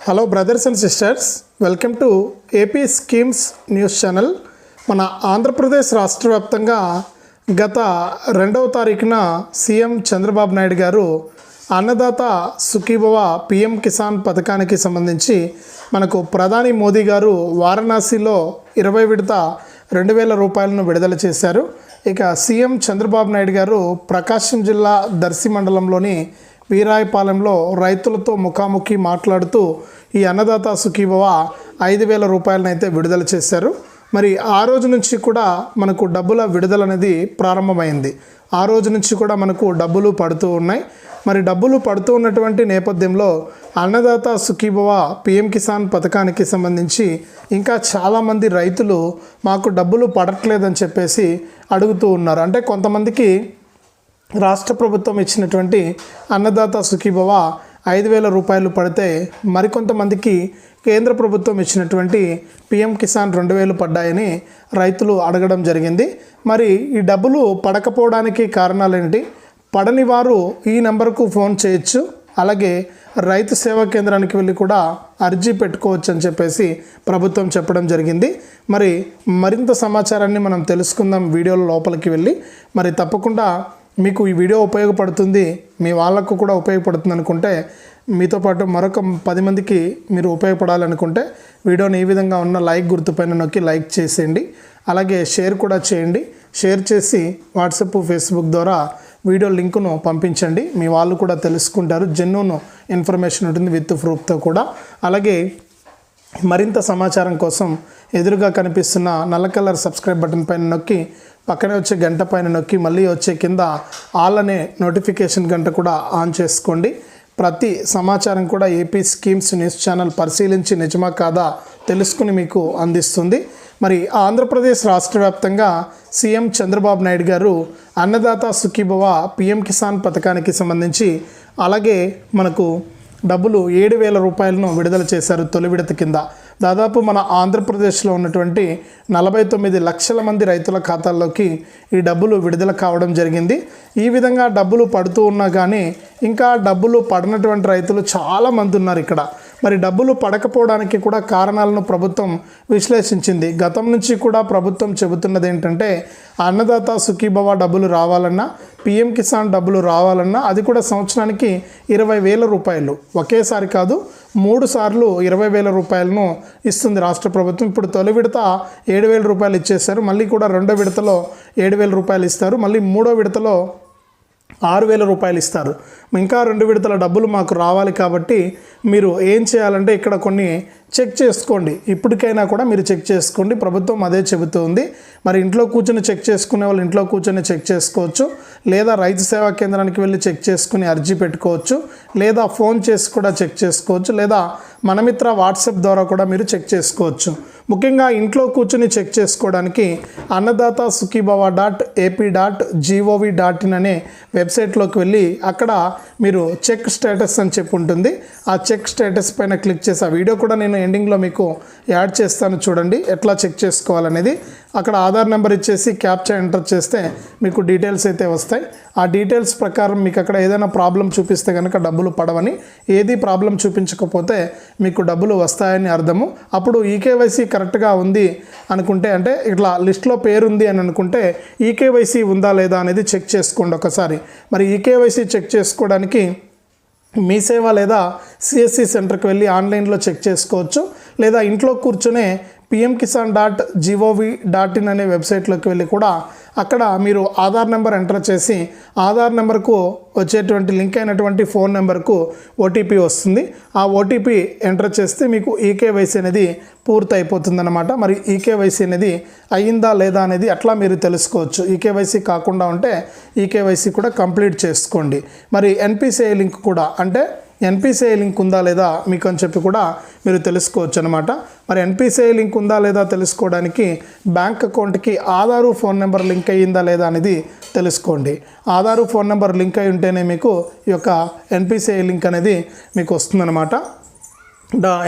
Hello brothers and sisters welcome to AP schemes news channel మన ఆంధ్రప్రదేశ్ రాష్ట్ర వ్యాప్తంగా గత రెండవ తారీఖున సీఎం చంద్రబాబు నాయుడు గారు అన్నదాత సుఖీభవ పిఎం కిసాన్ పథకానికి సంబంధించి మనకు ప్రధాని మోదీ గారు వారణాసిలో ఇరవై విడత రెండు వేల రూపాయలను విడుదల చేశారు. ఇక సీఎం చంద్రబాబు నాయుడు గారు ప్రకాశం జిల్లా దర్శి మండలంలోని వీరాయపాలెంలో రైతులతో ముఖాముఖి మాట్లాడుతూ ఈ అన్నదాత సుఖీభవ ఐదు వేల రూపాయలనైతే విడుదల చేశారు. మరి ఆ రోజు నుంచి కూడా మనకు డబ్బుల విడుదల అనేది ప్రారంభమైంది. ఆ రోజు నుంచి కూడా మనకు డబ్బులు పడుతూ ఉన్నాయి. మరి డబ్బులు పడుతూ ఉన్నటువంటి నేపథ్యంలో అన్నదాత సుఖీభవ పిఎం కిసాన్ పథకానికి సంబంధించి ఇంకా చాలామంది రైతులు మాకు డబ్బులు పడట్లేదని చెప్పేసి అడుగుతూ ఉన్నారు. అంటే కొంతమందికి రాష్ట్ర ప్రభుత్వం ఇచ్చినటువంటి అన్నదాత సుఖీభవ ఐదు వేల రూపాయలు పడితే మరికొంతమందికి కేంద్ర ప్రభుత్వం ఇచ్చినటువంటి పిఎం కిసాన్ రెండు వేలు పడ్డాయని రైతులు అడగడం జరిగింది. మరి ఈ డబ్బులు పడకపోవడానికి కారణాలేంటి? పడని వారు ఈ నెంబర్కు ఫోన్ చేయొచ్చు. అలాగే రైతు సేవా కేంద్రానికి వెళ్ళి కూడా అర్జీ పెట్టుకోవచ్చు అని చెప్పేసి ప్రభుత్వం చెప్పడం జరిగింది. మరి మరింత సమాచారాన్ని మనం తెలుసుకుందాం వీడియోల లోపలికి వెళ్ళి. మరి తప్పకుండా మీకు ఈ వీడియో ఉపయోగపడుతుంది మీ వాళ్ళకు కూడా ఉపయోగపడుతుంది అనుకుంటే మీతో పాటు మరొక పది మందికి మీరు ఉపయోగపడాలనుకుంటే వీడియోని ఈ విధంగా ఉన్న లైక్ గుర్తుపైన నొక్కి లైక్ చేసేయండి. అలాగే షేర్ కూడా చేయండి. షేర్ చేసి వాట్సాప్ ఫేస్బుక్ ద్వారా వీడియో లింకును పంపించండి. మీ వాళ్ళు కూడా తెలుసుకుంటారు. జెన్యున్ ఇన్ఫర్మేషన్ ఉంటుంది విత్ ప్రూఫ్తో కూడా. అలాగే మరింత సమాచారం కోసం ఎదురుగా కనిపిస్తున్న నల్ల కలర్ సబ్స్క్రైబ్ బటన్ పైన నొక్కి పక్కనే వచ్చే గంట పైన నొక్కి మళ్ళీ వచ్చే కింద ఆల్ అనే నోటిఫికేషన్ గంట కూడా ఆన్ చేసుకోండి. ప్రతి సమాచారం కూడా ఏపీ స్కీమ్స్ న్యూస్ ఛానల్ పరిశీలించి నిజమా కాదా తెలుసుకుని మీకు అందిస్తుంది. మరి ఆంధ్రప్రదేశ్ రాష్ట్ర వ్యాప్తంగా సీఎం చంద్రబాబు నాయుడు గారు అన్నదాత సుఖీభవ పిఎం కిసాన్ పథకానికి సంబంధించి అలాగే మనకు డబ్బులు ఏడు వేల రూపాయలను విడుదల చేశారు తొలి విడత కింద. దాదాపు మన ఆంధ్రప్రదేశ్లో ఉన్నటువంటి నలభై తొమ్మిది లక్షల మంది రైతుల ఖాతాల్లోకి ఈ డబ్బులు విడుదల కావడం జరిగింది. ఈ విధంగా డబ్బులు పడుతూ ఉన్నా కానీ ఇంకా డబ్బులు పడినటువంటి రైతులు చాలామంది ఉన్నారు ఇక్కడ. మరి డబ్బులు పడకపోవడానికి కూడా కారణాలను ప్రభుత్వం విశ్లేషించింది. గతం నుంచి కూడా ప్రభుత్వం చెబుతున్నది ఏంటంటే అన్నదాత సుఖీభవ డబ్బులు రావాలన్నా పిఎం కిసాన్ డబ్బులు రావాలన్నా అది కూడా సంవత్సరానికి ఇరవై వేల రూపాయలు. ఒకేసారి కాదు మూడు సార్లు ఇరవై వేల రూపాయలను ఇస్తుంది రాష్ట్ర ప్రభుత్వం. ఇప్పుడు తొలి విడత ఏడు వేల రూపాయలు ఇచ్చేశారు. మళ్ళీ కూడా రెండో విడతలో ఏడు వేల రూపాయలు ఇస్తారు. మళ్ళీ మూడో విడతలో ఆరు వేల రూపాయలు ఇస్తారు. ఇంకా రెండు విడతల డబ్బులు మాకు రావాలి కాబట్టి మీరు ఏం చేయాలంటే ఇక్కడ కొన్ని చెక్ చేసుకోండి. ఇప్పటికైనా కూడా మీరు చెక్ చేసుకోండి. ప్రభుత్వం అదే చెబుతుంది. మరి ఇంట్లో కూర్చొని చెక్ చేసుకునే వాళ్ళు ఇంట్లో కూర్చొని చెక్ చేసుకోవచ్చు. లేదా రైతు సేవా కేంద్రానికి వెళ్ళి చెక్ చేసుకుని అర్జీ పెట్టుకోవచ్చు. లేదా ఫోన్ చేసి కూడా చెక్ చేసుకోవచ్చు. లేదా మనమిత్ర వాట్సాప్ ద్వారా కూడా మీరు చెక్ చేసుకోవచ్చు. ముఖ్యంగా ఇంట్లో కూర్చొని చెక్ చేసుకోవడానికి Annadata Sukhibhava dot AP dot gov dot in అనే వెబ్సైట్లోకి వెళ్ళి అక్కడ మీరు చెక్ స్టేటస్ అని చెప్పి ఉంటుంది. ఆ చెక్ స్టేటస్ పైన క్లిక్ చేసి ఆ వీడియో కూడా నేను ఎండింగ్లో మీకు యాడ్ చేస్తాను చూడండి. ఎట్లా చెక్ చేసుకోవాలనేది అక్కడ ఆధార్ నెంబర్ ఇచ్చేసి క్యాప్చా ఎంటర్ చేస్తే మీకు డీటెయిల్స్ అయితే వస్తాయి. ఆ డీటెయిల్స్ ప్రకారం మీకు అక్కడ ఏదైనా ప్రాబ్లం చూపిస్తే కనుక డబ్బులు పడవని ఏది ప్రాబ్లం చూపించకపోతే మీకు డబ్బులు వస్తాయని అర్థము. అప్పుడు ఈకేవైసీ కరెక్ట్గా ఉంది అనుకుంటే అంటే ఇట్లా లిస్ట్లో పేరుంది అని అనుకుంటే ఈకేవైసీ ఉందా లేదా అనేది చెక్ చేసుకోండి ఒకసారి. మరి ఈకేవైసీ చెక్ చేసుకోవడానికి మీ సేవ లేదా సిఎస్సి సెంటర్కి వెళ్ళి ఆన్లైన్లో చెక్ చేసుకోవచ్చు. లేదా ఇంట్లో కూర్చునే PM Kisan dot gov dot in అనే వెబ్సైట్లోకి వెళ్ళి కూడా అక్కడ మీరు ఆధార్ నెంబర్ ఎంటర్ చేసి ఆధార్ నెంబర్కు వచ్చేటువంటి లింక్ అయినటువంటి ఫోన్ నెంబర్కు ఓటీపీ వస్తుంది. ఆ ఓటీపీ ఎంటర్ చేస్తే మీకు ఈకేవైసీ అనేది పూర్తి అయిపోతుందన్నమాట మరి ఈకేవైసీ అనేది అయ్యిందా లేదా అనేది అట్లా మీరు తెలుసుకోవచ్చు. ఈకేవైసీ కాకుండా ఉంటే ఈకేవైసీ కూడా కంప్లీట్ చేసుకోండి. మరి ఎన్పిసిఐ లింక్ కూడా అంటే ఎన్పిసిఐ లింక్ ఉందా లేదా మీకు అని చెప్పి కూడా మీరు తెలుసుకోవచ్చు అనమాట మరి ఎన్పిసిఐ లింక్ ఉందా లేదా తెలుసుకోవడానికి బ్యాంక్ అకౌంట్కి ఆధారు ఫోన్ నెంబర్ లింక్ అయ్యిందా లేదా అనేది తెలుసుకోండి. ఆధారు ఫోన్ నెంబర్ లింక్ అయి ఉంటేనే మీకు ఈ యొక్క ఎన్పిసిఐ లింక్ అనేది మీకు వస్తుందన్నమాట.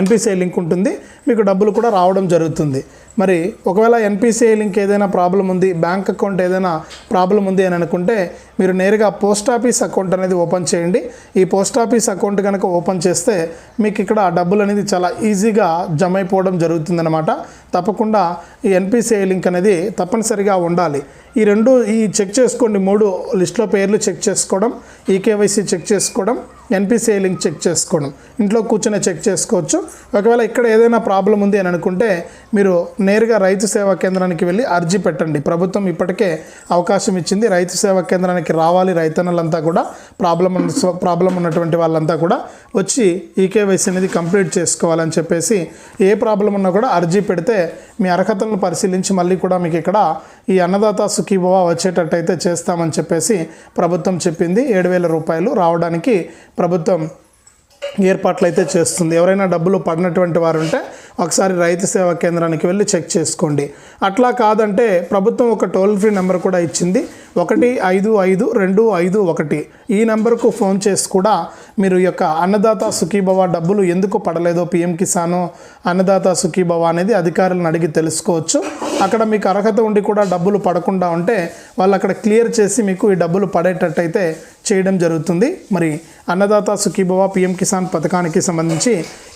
ఎన్పిసిఐ లింక్ ఉంటుంది. మీకు డబ్బులు కూడా రావడం జరుగుతుంది. మరి ఒకవేళ ఎన్పిసిఐ లింక్ ఏదైనా ప్రాబ్లం ఉంది బ్యాంక్ అకౌంట్ ఏదైనా ప్రాబ్లం ఉంది అని అనుకుంటే మీరు నేరుగా పోస్ట్ ఆఫీస్ అకౌంట్ అనేది ఓపెన్ చేయండి. ఈ పోస్ట్ ఆఫీస్ అకౌంట్ కనుక ఓపెన్ చేస్తే మీకు ఇక్కడ డబ్బులు అనేది చాలా ఈజీగా జమ అయిపోవడం జరుగుతుందన్నమాట. తప్పకుండా ఈ ఎన్పిసిఐ లింక్ అనేది తప్పనిసరిగా ఉండాలి. ఈ రెండు ఈ చెక్ చేసుకోండి. మూడు లిస్ట్లో పేర్లు చెక్ చేసుకోవడం ఈకేవైసీ చెక్ చేసుకోవడం ఎన్పిసిఐ లింక్ చెక్ చేసుకోవడం. ఇంట్లో కూర్చొని చెక్ చేసుకోవచ్చు. ఒకవేళ ఇక్కడ ఏదైనా ప్రాబ్లం ఉంది అని అనుకుంటే మీరు నేరుగా రైతు సేవా కేంద్రానికి వెళ్ళి అర్జీ పెట్టండి. ప్రభుత్వం ఇప్పటికే అవకాశం ఇచ్చింది. రైతు సేవా కేంద్రానికి రావాలి రైతన్నలంతా కూడా. ప్రాబ్లం ఉన్న ప్రాబ్లం ఉన్నటువంటి వాళ్ళంతా కూడా వచ్చి ఈకేవైసీ అనేది కంప్లీట్ చేసుకోవాలని చెప్పేసి ఏ ప్రాబ్లం ఉన్నా కూడా అర్జీ పెడితే మీ అర్హతలను పరిశీలించి మళ్ళీ కూడా మీకు ఇక్కడ ఈ అన్నదాత సుఖీభవ వచ్చేటట్టయితే చేస్తామని చెప్పేసి ప్రభుత్వం చెప్పింది. ఏడు వేల రూపాయలు రావడానికి ప్రభుత్వం ఏర్పాట్లు అయితే చేస్తుంది. ఎవరైనా డబ్బులు పడినటువంటి వారు ఉంటే ఒకసారి రైతు సేవా కేంద్రానికి వెళ్ళి చెక్ చేసుకోండి. అట్లా కాదంటే ప్రభుత్వం ఒక టోల్ ఫ్రీ నెంబర్ కూడా ఇచ్చింది. ఒకటి ఐదు ఐదు రెండు ఐదు ఒకటి. ఈ నెంబర్కు ఫోన్ చేసి కూడా మీరు యొక్క అన్నదాత సుఖీభవ డబ్బులు ఎందుకు పడలేదో పిఎం కిసాను అన్నదాత సుఖీభవ అనేది అధికారులను అడిగి తెలుసుకోవచ్చు. అక్కడ మీకు అర్హత ఉండి కూడా డబ్బులు పడకుండా ఉంటే వాళ్ళు అక్కడ క్లియర్ చేసి మీకు ఈ డబ్బులు పడేటట్టయితే చేయడం జరుగుతుంది. మరి అన్నదాత సుఖీభవ పిఎం కిసాన్ పథకానికి సంబంధించి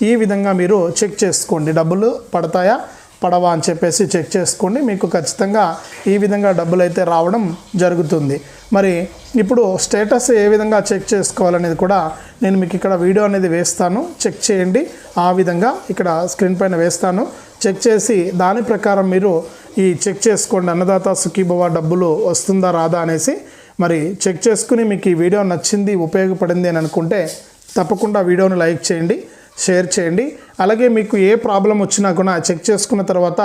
ఈ విధంగా మీరు చెక్ చేసుకోండి. డబ్బులు పడతాయా? పడవా అని చెప్పేసి చెక్ చేసుకోండి. మీకు ఖచ్చితంగా ఈ విధంగా డబ్బులు అయితే రావడం జరుగుతుంది. మరి ఇప్పుడు స్టేటస్ ఏ విధంగా చెక్ చేసుకోవాలనేది కూడా నేను మీకు ఇక్కడ వీడియో అనేది వేస్తాను. చెక్ చేయండి. ఆ విధంగా ఇక్కడ స్క్రీన్ పైన వేస్తాను. చెక్ చేసి దాని ప్రకారం మీరు ఈ చెక్ చేసుకోండి. అన్నదాత సుఖీభవ డబ్బులు వస్తుందా రాదా అనేసి మరి చెక్ చేసుకుని మీకు ఈ వీడియో నచ్చింది ఉపయోగపడింది అని అనుకుంటే తప్పకుండా వీడియోని లైక్ చేయండి. షేర్ చేయండి. అలాగే మీకు ఏ ప్రాబ్లం వచ్చినా కూడా చెక్ చేసుకున్న తర్వాత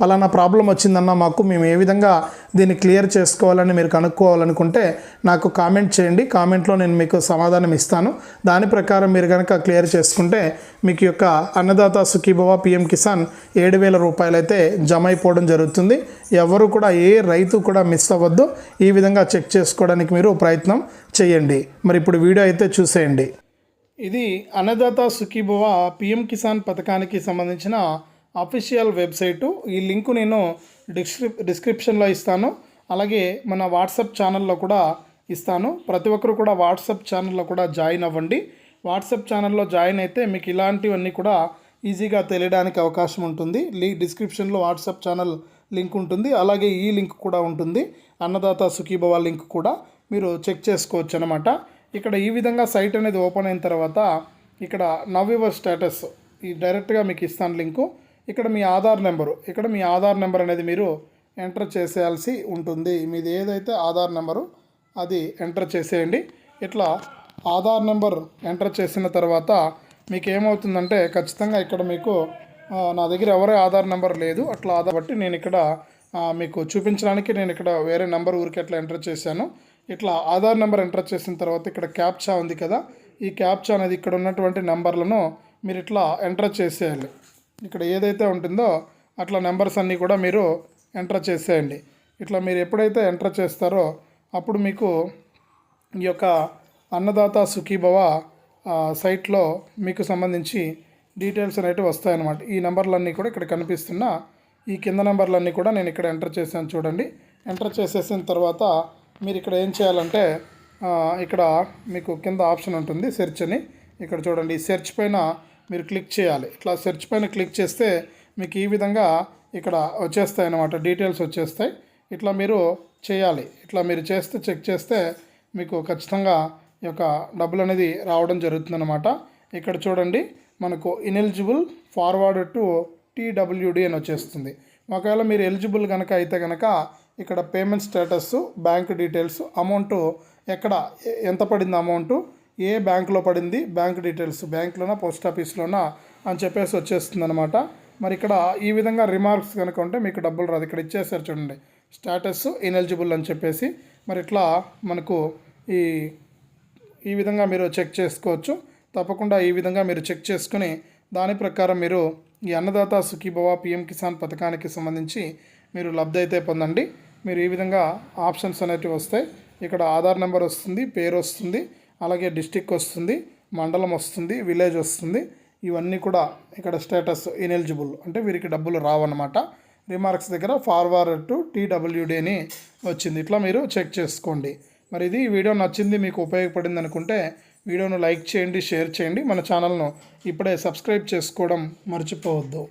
పలానా ప్రాబ్లం వచ్చిందన్న మాకు మేము ఏ విధంగా దీన్ని క్లియర్ చేసుకోవాలని మీరు కనుక్కోవాలనుకుంటే నాకు కామెంట్ చేయండి. కామెంట్లో నేను మీకు సమాధానం ఇస్తాను. దాని ప్రకారం మీరు కనుక క్లియర్ చేసుకుంటే మీకు యొక్క అన్నదాత సుఖీభవ పిఎం కిసాన్ ఏడు వేల రూపాయలు అయితే జమ అయిపోవడం జరుగుతుంది. ఎవరు కూడా ఏ రైతు కూడా మిస్ అవ్వద్దు. ఈ విధంగా చెక్ చేసుకోవడానికి మీరు ప్రయత్నం చేయండి. మరి ఇప్పుడు వీడియో అయితే చూసేయండి. ఇది అన్నదాత సుఖీభవ పిఎం కిసాన్ పథకానికి సంబంధించిన అఫీషియల్ వెబ్సైటు. ఈ లింకు నేను డిస్క్రిప్ డిస్క్రిప్షన్లో ఇస్తాను. అలాగే మన వాట్సాప్ ఛానల్లో కూడా ఇస్తాను. ప్రతి ఒక్కరు కూడా వాట్సాప్ ఛానల్లో కూడా జాయిన్ అవ్వండి. వాట్సాప్ ఛానల్లో జాయిన్ అయితే మీకు ఇలాంటివన్నీ కూడా ఈజీగా తెలియడానికి అవకాశం ఉంటుంది. లీ డిస్క్రిప్షన్లో వాట్సాప్ ఛానల్ లింక్ ఉంటుంది. అలాగే ఈ లింక్ కూడా ఉంటుంది. అన్నదాత సుఖీభవ లింక్ కూడా మీరు చెక్ చేసుకోవచ్చు అనమాట ఇక్కడ ఈ విధంగా సైట్ అనేది ఓపెన్ అయిన తర్వాత ఇక్కడ నవ్ యువర్ స్టేటస్ ఈ డైరెక్ట్గా మీకు ఇస్తాను లింకు. ఇక్కడ మీ ఆధార్ నెంబరు ఇక్కడ మీ ఆధార్ నెంబర్ అనేది మీరు ఎంటర్ చేసేయాల్సి ఉంటుంది. మీది ఏదైతే ఆధార్ నెంబరు అది ఎంటర్ చేసేయండి. ఇట్లా ఆధార్ నెంబర్ ఎంటర్ చేసిన తర్వాత మీకు ఏమవుతుందంటే ఖచ్చితంగా ఇక్కడ మీకు నా దగ్గర ఎవరే ఆధార్ నెంబర్ లేదు. అట్లా ఆధార్ బట్టి నేను ఇక్కడ మీకు చూపించడానికి నేను ఇక్కడ వేరే నెంబర్ ఊరికి అట్లా ఎంటర్ చేశాను. ఇట్లా ఆధార్ నెంబర్ ఎంటర్ చేసిన తర్వాత ఇక్కడ క్యాప్చా ఉంది కదా ఈ క్యాప్చా అనేది ఇక్కడ ఉన్నటువంటి నెంబర్లను మీరు ఇట్లా ఎంటర్ చేసేయాలి. ఇక్కడ ఏదైతే ఉంటుందో అట్లా నెంబర్స్ అన్నీ కూడా మీరు ఎంటర్ చేసేయండి. ఇట్లా మీరు ఎప్పుడైతే ఎంటర్ చేస్తారో అప్పుడు మీకు ఈ యొక్క అన్నదాత సుఖీభవ సైట్లో మీకు సంబంధించి డీటెయిల్స్ అనేవి వస్తాయన్నమాట. ఈ నెంబర్లన్నీ కూడా ఇక్కడ కనిపిస్తున్న ఈ కింద నెంబర్లన్నీ కూడా నేను ఇక్కడ ఎంటర్ చేశాను చూడండి. ఎంటర్ చేసేసిన తర్వాత మీరు ఇక్కడ ఏం చేయాలంటే ఇక్కడ మీకు కింద ఆప్షన్ ఉంటుంది సెర్చ్ అని. ఇక్కడ చూడండి ఈ సెర్చ్ పైన మీరు క్లిక్ చేయాలి. ఇట్లా సెర్చ్ పైన క్లిక్ చేస్తే మీకు ఈ విధంగా ఇక్కడ వచ్చేస్తాయి అన్నమాట డీటెయిల్స్ వచ్చేస్తాయి. ఇట్లా మీరు చేయాలి. ఇట్లా మీరు చేస్తే చెక్ చేస్తే మీకు ఖచ్చితంగా ఈ యొక్క డబ్బులు అనేది రావడం జరుగుతుందన్నమాట. ఇక్కడ చూడండి మనకు ఇనెలిజిబుల్ ఫార్వర్డ్ టు టీడబ్ల్యూడి అని వచ్చేస్తుంది. ఒకవేళ మీరు ఎలిజిబుల్ కనుక అయితే కనుక ఇక్కడ payment status bank details amount ఎక్కడ ఎంత పడింది అమౌంట్ ఏ బ్యాంకులో పడింది బ్యాంక్ డీటెయిల్స్ బ్యాంక్లోనా పోస్ట్ ఆఫీస్లోనా అని చెప్పేసి వచ్చేస్తుంది అనమాట మరి ఇక్కడ ఈ విధంగా రిమార్క్స్ కనుక ఉంటే మీకు డబ్బులు రాదు. ఇక్కడ ఇచ్చేసారు చూడండి. స్టేటస్ ఇనెలిజిబుల్ అని చెప్పేసి. మరి ఇట్లా మనకు ఈ ఈ విధంగా మీరు చెక్ చేసుకోవచ్చు. తప్పకుండా ఈ విధంగా మీరు చెక్ చేసుకుని దాని ప్రకారం మీరు ఈ అన్నదాత సుఖీభవ పిఎం కిసాన్ పథకానికి సంబంధించి మీరు లబ్ధి అయితే పొందండి. మీరు ఈ విధంగా ఆప్షన్స్ అనేటివి వస్తాయి. ఇక్కడ ఆధార్ నెంబర్ వస్తుంది పేరు వస్తుంది అలాగే డిస్టిక్ వస్తుంది మండలం వస్తుంది విలేజ్ వస్తుంది. ఇవన్నీ కూడా ఇక్కడ స్టేటస్ ఇనెలిజిబుల్. అంటే వీరికి డబ్బులు రావన్నమాట. రిమార్క్స్ దగ్గర ఫార్వర్డ్ టు టీడబ్ల్యూడి అని వచ్చింది. ఇట్లా మీరు చెక్ చేసుకోండి. మరి ఇది వీడియో నచ్చింది మీకు ఉపయోగపడింది అనుకుంటే వీడియోను లైక్ చేయండి షేర్ చేయండి. మన ఛానల్ను ఇప్పుడే సబ్స్క్రైబ్ చేసుకోవడం మర్చిపోవద్దు.